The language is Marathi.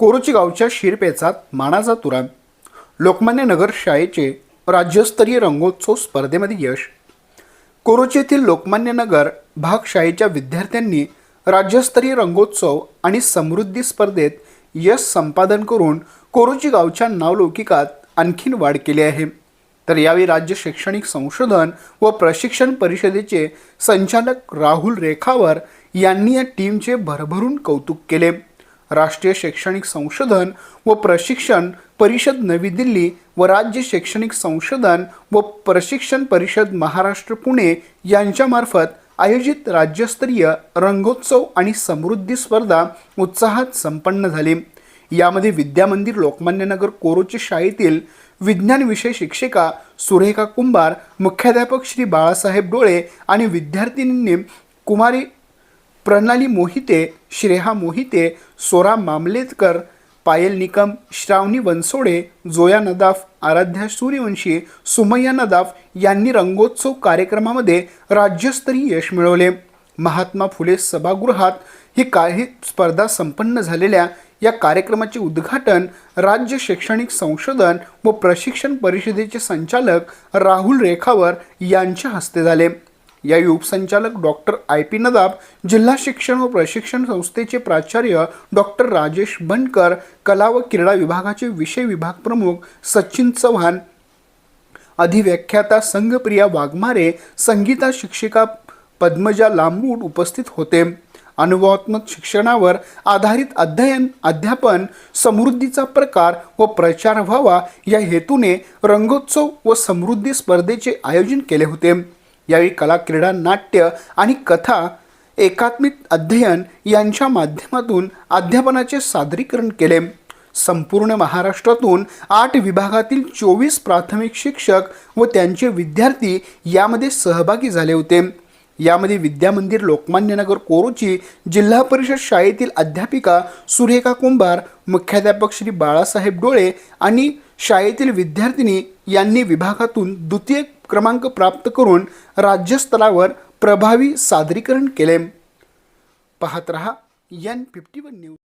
कोरोची गावच्या शिरपेचात मानाचा तुरा. लोकमान्य नगर शाळेचे राज्यस्तरीय रंगोत्सव स्पर्धेमध्ये यश. कोरोची येथील लोकमान्य नगर भाग शाळेच्या विद्यार्थ्यांनी राज्यस्तरीय रंगोत्सव आणि समृद्धी स्पर्धेत यश संपादन करून कोरोची गावच्या नावलौकिकात आणखीन वाढ केली आहे. तर यावेळी राज्य शैक्षणिक संशोधन व प्रशिक्षण परिषदेचे संचालक राहुल रेखावर यांनी या टीमचे भरभरून कौतुक केले. राष्ट्रीय शैक्षणिक संशोधन व प्रशिक्षण परिषद नवी दिल्ली व राज्य शैक्षणिक संशोधन व प्रशिक्षण परिषद महाराष्ट्र पुणे यांच्यामार्फत आयोजित राज्यस्तरीय रंगोत्सव आणि समृद्धी स्पर्धा उत्साहात संपन्न झाली. यामध्ये विद्यामंदिर लोकमान्यनगर कोरोची शाळेतील विज्ञान विषय शिक्षिका सुरेखा कुंभार मुख्याध्यापक श्री बाळासाहेब डोळे आणि विद्यार्थिनींनी कुमारी प्रणाली मोहिते श्रेहा मोहिते सोरा मामलेतकर पायल निकम श्रावणी वनसोडे जोया नदाफ आराध्या सूर्यवंशी सुमय्या नदाफ यांनी रंगोत्सव कार्यक्रमामध्ये राज्यस्तरीय यश मिळवले. महात्मा फुले सभागृहात ही काही स्पर्धा संपन्न झालेल्या या कार्यक्रमाचे उद्घाटन राज्य शैक्षणिक संशोधन व प्रशिक्षण परिषदेचे संचालक राहुल रेखावर यांच्या हस्ते झाले. यावेळी उपसंचालक डॉक्टर आय पी नदाब जिल्हा शिक्षण व प्रशिक्षण संस्थेचे प्राचार्य डॉक्टर राजेश बनकर कला व क्रीडा विभागाचे विषय विभाग प्रमुख सचिन चव्हाण. अधिव्याख्याता संघप्रिया वाघमारे संगीता शिक्षिका पद्मजा लांबूड उपस्थित होते. अनुभवात्मक शिक्षणावर आधारित अध्ययन अध्यापन समृद्धीचा प्रकार व प्रचार व्हावा या हेतूने रंगोत्सव व समृद्धी स्पर्धेचे आयोजन केले होते. यावेळी कला क्रीडा नाट्य आणि कथा एकात्मिक अध्ययन यांच्या माध्यमातून अध्यापनाचे सादरीकरण केले. संपूर्ण महाराष्ट्रातून आठ विभागातील चोवीस प्राथमिक शिक्षक व त्यांचे विद्यार्थी यामध्ये सहभागी झाले होते. यामध्ये विद्यामंदिर लोकमान्यनगर कोरोची जिल्हा परिषद शाळेतील अध्यापिका सुरेखा कुंभार मुख्याध्यापक श्री बाळासाहेब डोळे आणि शाळेतील विद्यार्थिनी यांनी विभागातून द्वितीय क्रमांक प्राप्त करून राज्यस्तरावर प्रभावी सादरीकरण केले पाहत रहा एन फिफ्टी वन न्यूज